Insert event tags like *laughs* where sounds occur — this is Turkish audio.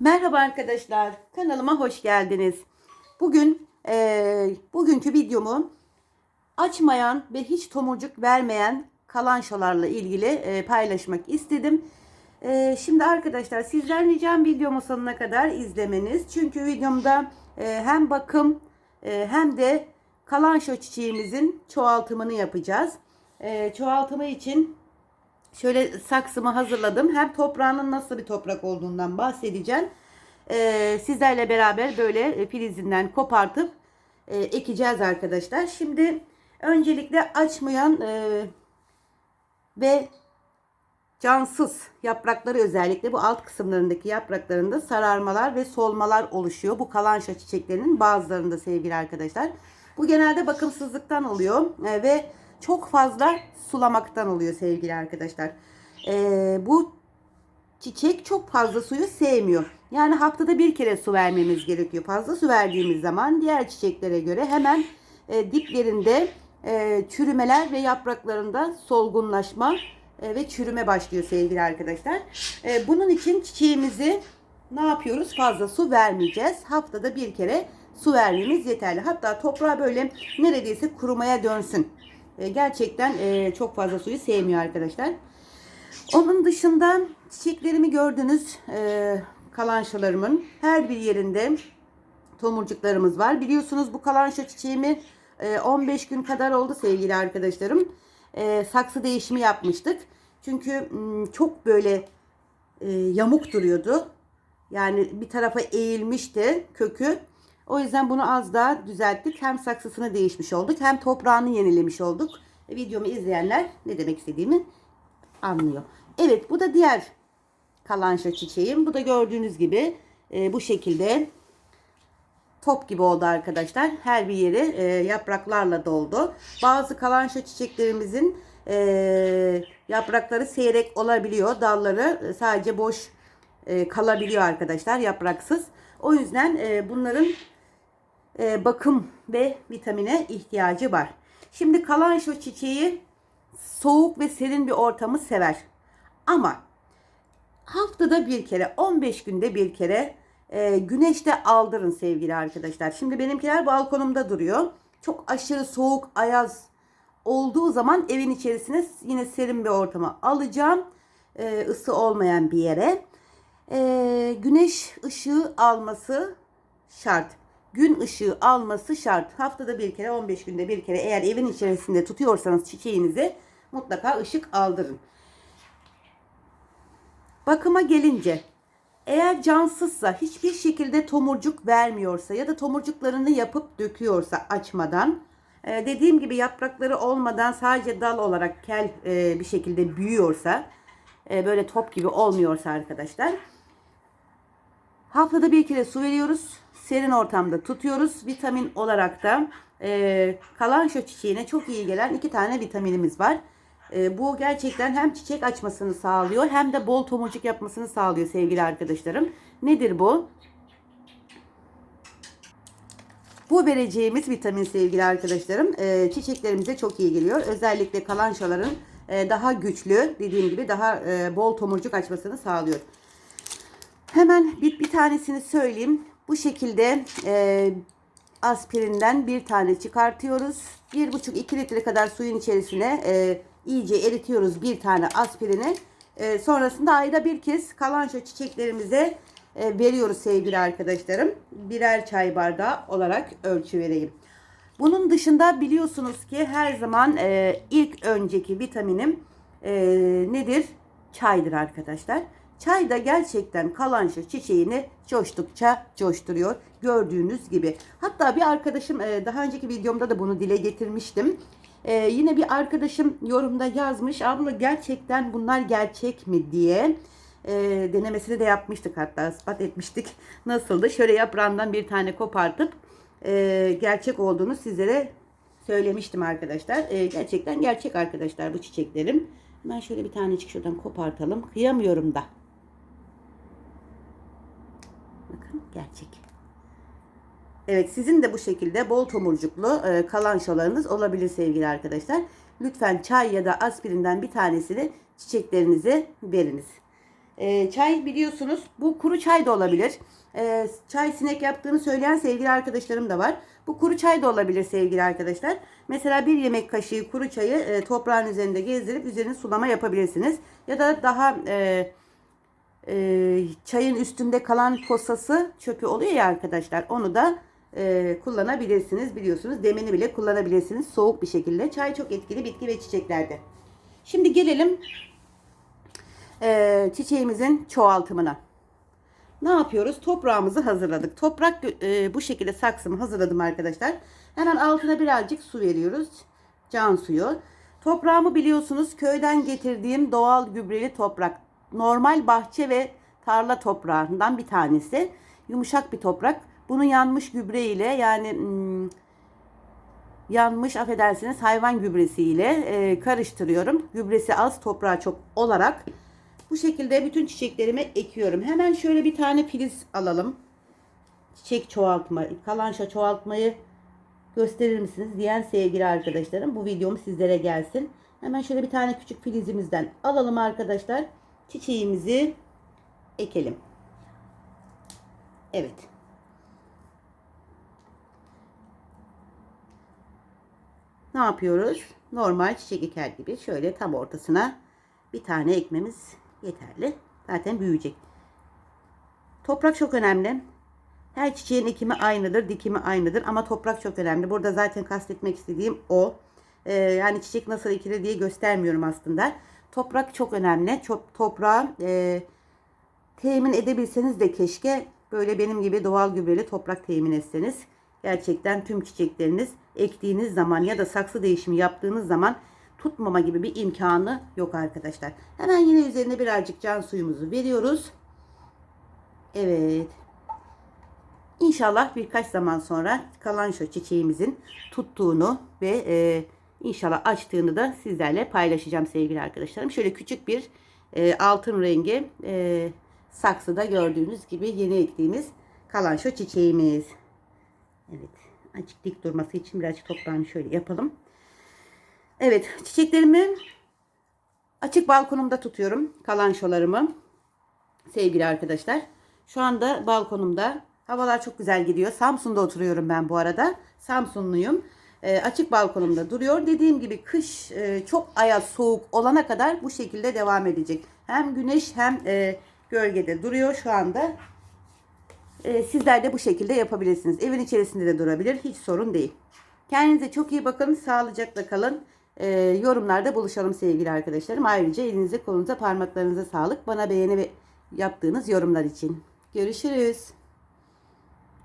Merhaba arkadaşlar, kanalıma hoş geldiniz. Bugün e, bugünkü videomu açmayan ve hiç tomurcuk vermeyen kalançalarla ilgili e, paylaşmak istedim. E, şimdi arkadaşlar sizden ricam videomu sonuna kadar izlemeniz. Çünkü videomda e, hem bakım e, hem de kalanço çiçeğimizin çoğaltımını yapacağız. E, çoğaltımı için Şöyle saksımı hazırladım. Hem toprağının nasıl bir toprak olduğundan bahsedeceğim. Ee, sizlerle beraber böyle e, filizinden kopartıp e, ekeceğiz arkadaşlar. Şimdi öncelikle açmayan e, ve cansız yaprakları özellikle bu alt kısımlarındaki yapraklarında sararmalar ve solmalar oluşuyor. Bu kalanşa çiçeklerinin bazılarında sevgili arkadaşlar. Bu genelde bakımsızlıktan oluyor e, ve çok fazla sulamaktan oluyor sevgili arkadaşlar. Ee, bu çiçek çok fazla suyu sevmiyor. Yani haftada bir kere su vermemiz gerekiyor. Fazla su verdiğimiz zaman diğer çiçeklere göre hemen e, diplerinde e, çürümeler ve yapraklarında solgunlaşma e, ve çürüme başlıyor sevgili arkadaşlar. E, bunun için çiçeğimizi ne yapıyoruz? Fazla su vermeyeceğiz. Haftada bir kere su vermemiz yeterli. Hatta toprağa böyle neredeyse kurumaya dönsün. E, gerçekten e, çok fazla suyu sevmiyor arkadaşlar. Onun dışında çiçeklerimi gördünüz. E, kalanşalarımın her bir yerinde tomurcuklarımız var. Biliyorsunuz bu kalanşa çiçeğimi e, 15 gün kadar oldu sevgili arkadaşlarım. E, saksı değişimi yapmıştık. Çünkü çok böyle e, yamuk duruyordu. Yani bir tarafa eğilmişti kökü. O yüzden bunu az daha düzelttik. Hem saksısını değişmiş olduk hem toprağını yenilemiş olduk. E, videomu izleyenler ne demek istediğimi anlıyor. Evet bu da diğer kalanşa çiçeğim. Bu da gördüğünüz gibi e, bu şekilde top gibi oldu arkadaşlar. Her bir yeri e, yapraklarla doldu. Bazı kalanşa çiçeklerimizin e, yaprakları seyrek olabiliyor. Dalları sadece boş e, kalabiliyor arkadaşlar yapraksız. O yüzden e, bunların e, bakım ve vitamine ihtiyacı var. Şimdi kalanşo çiçeği soğuk ve serin bir ortamı sever. Ama haftada bir kere 15 günde bir kere e, güneşte aldırın sevgili arkadaşlar. Şimdi benimkiler balkonumda duruyor. Çok aşırı soğuk ayaz olduğu zaman evin içerisine yine serin bir ortama alacağım. E, ısı olmayan bir yere. E, güneş ışığı alması şart. Gün ışığı alması şart. Haftada bir kere 15 günde bir kere eğer evin içerisinde tutuyorsanız çiçeğinizi mutlaka ışık aldırın. Bakıma gelince eğer cansızsa hiçbir şekilde tomurcuk vermiyorsa ya da tomurcuklarını yapıp döküyorsa açmadan e, dediğim gibi yaprakları olmadan sadece dal olarak kel e, bir şekilde büyüyorsa e, böyle top gibi olmuyorsa arkadaşlar haftada bir kere su veriyoruz serin ortamda tutuyoruz vitamin olarak da e, kalanşo çiçeğine çok iyi gelen iki tane vitaminimiz var. E, bu gerçekten hem çiçek açmasını sağlıyor hem de bol tomurcuk yapmasını sağlıyor sevgili arkadaşlarım. Nedir bu? Bu vereceğimiz vitamin sevgili arkadaşlarım e, çiçeklerimize çok iyi geliyor. Özellikle kalançaların e, daha güçlü dediğim gibi daha e, bol tomurcuk açmasını sağlıyor. Hemen bir, bir tanesini söyleyeyim. Bu şekilde e, aspirinden bir tane çıkartıyoruz. 1,5-2 litre kadar suyun içerisine e, iyice eritiyoruz bir tane aspirini. E, sonrasında ayda bir kez kalanço çiçeklerimize e, veriyoruz sevgili arkadaşlarım. Birer çay bardağı olarak ölçü vereyim. Bunun dışında biliyorsunuz ki her zaman e, ilk önceki vitaminim e, nedir? Çaydır arkadaşlar. Çay da gerçekten kalanço çiçeğini coştukça coşturuyor. Gördüğünüz gibi. Hatta bir arkadaşım e, daha önceki videomda da bunu dile getirmiştim. E, yine bir arkadaşım yorumda yazmış. Abla gerçekten bunlar gerçek mi diye. E, denemesini de yapmıştık hatta ispat etmiştik. *laughs* Nasıldı? Şöyle yaprağından bir tane kopartıp gerçek olduğunu sizlere söylemiştim arkadaşlar. Gerçekten gerçek arkadaşlar bu çiçeklerim. Hemen şöyle bir tanecik şuradan kopartalım. Kıyamıyorum da. Bakın gerçek. Evet sizin de bu şekilde bol tomurcuklu e, kalançolarınız olabilir sevgili arkadaşlar. Lütfen çay ya da aspirinden bir tanesini çiçeklerinize veriniz. Ee, çay biliyorsunuz bu kuru çay da olabilir. Ee, çay sinek yaptığını söyleyen sevgili arkadaşlarım da var. Bu kuru çay da olabilir sevgili arkadaşlar. Mesela bir yemek kaşığı kuru çayı e, toprağın üzerinde gezdirip üzerine sulama yapabilirsiniz. Ya da daha e, e, çayın üstünde kalan posası çöpü oluyor ya arkadaşlar. Onu da e, kullanabilirsiniz. Biliyorsunuz demini bile kullanabilirsiniz soğuk bir şekilde. Çay çok etkili bitki ve çiçeklerde. Şimdi gelelim e, çiçeğimizin çoğaltımına. Ne yapıyoruz? Toprağımızı hazırladık. Toprak e, bu şekilde saksımı hazırladım arkadaşlar. Hemen altına birazcık su veriyoruz. Can suyu. Toprağımı biliyorsunuz köyden getirdiğim doğal gübreli toprak. Normal bahçe ve tarla toprağından bir tanesi. Yumuşak bir toprak. Bunu yanmış gübre ile yani hmm, yanmış affedersiniz hayvan gübresi ile e, karıştırıyorum. Gübresi az toprağı çok olarak bu şekilde bütün çiçeklerimi ekiyorum. Hemen şöyle bir tane filiz alalım. Çiçek çoğaltma, kalança çoğaltmayı gösterir misiniz diyen sevgili arkadaşlarım. Bu videom sizlere gelsin. Hemen şöyle bir tane küçük filizimizden alalım arkadaşlar. Çiçeğimizi ekelim. Evet. Ne yapıyoruz? Normal çiçek eker gibi şöyle tam ortasına bir tane ekmemiz yeterli. Zaten büyüyecek. Toprak çok önemli. Her çiçeğin ekimi aynıdır, dikimi aynıdır ama toprak çok önemli. Burada zaten kastetmek istediğim o. Ee, yani çiçek nasıl ekilir diye göstermiyorum aslında. Toprak çok önemli. Çok toprağı e, temin edebilseniz de keşke böyle benim gibi doğal gübreli toprak temin etseniz. Gerçekten tüm çiçekleriniz ektiğiniz zaman ya da saksı değişimi yaptığınız zaman tutmama gibi bir imkanı yok arkadaşlar. Hemen yine üzerine birazcık can suyumuzu veriyoruz. Evet. İnşallah birkaç zaman sonra kalan şu çiçeğimizin tuttuğunu ve e, inşallah açtığını da sizlerle paylaşacağım sevgili arkadaşlarım. Şöyle küçük bir e, altın rengi e, saksıda gördüğünüz gibi yeni ektiğimiz kalan şu çiçeğimiz. Evet. Açık dik durması için birazcık toprağını şöyle yapalım. Evet. Çiçeklerimi açık balkonumda tutuyorum. Kalançolarımı. Sevgili arkadaşlar. Şu anda balkonumda havalar çok güzel gidiyor. Samsun'da oturuyorum ben bu arada. Samsunluyum. E, açık balkonumda duruyor. Dediğim gibi kış e, çok ayaz soğuk olana kadar bu şekilde devam edecek. Hem güneş hem e, gölgede duruyor şu anda. Sizler de bu şekilde yapabilirsiniz. Evin içerisinde de durabilir. Hiç sorun değil. Kendinize çok iyi bakın. Sağlıcakla kalın. E, yorumlarda buluşalım sevgili arkadaşlarım. Ayrıca elinize kolunuza parmaklarınıza sağlık. Bana beğeni ve yaptığınız yorumlar için. Görüşürüz.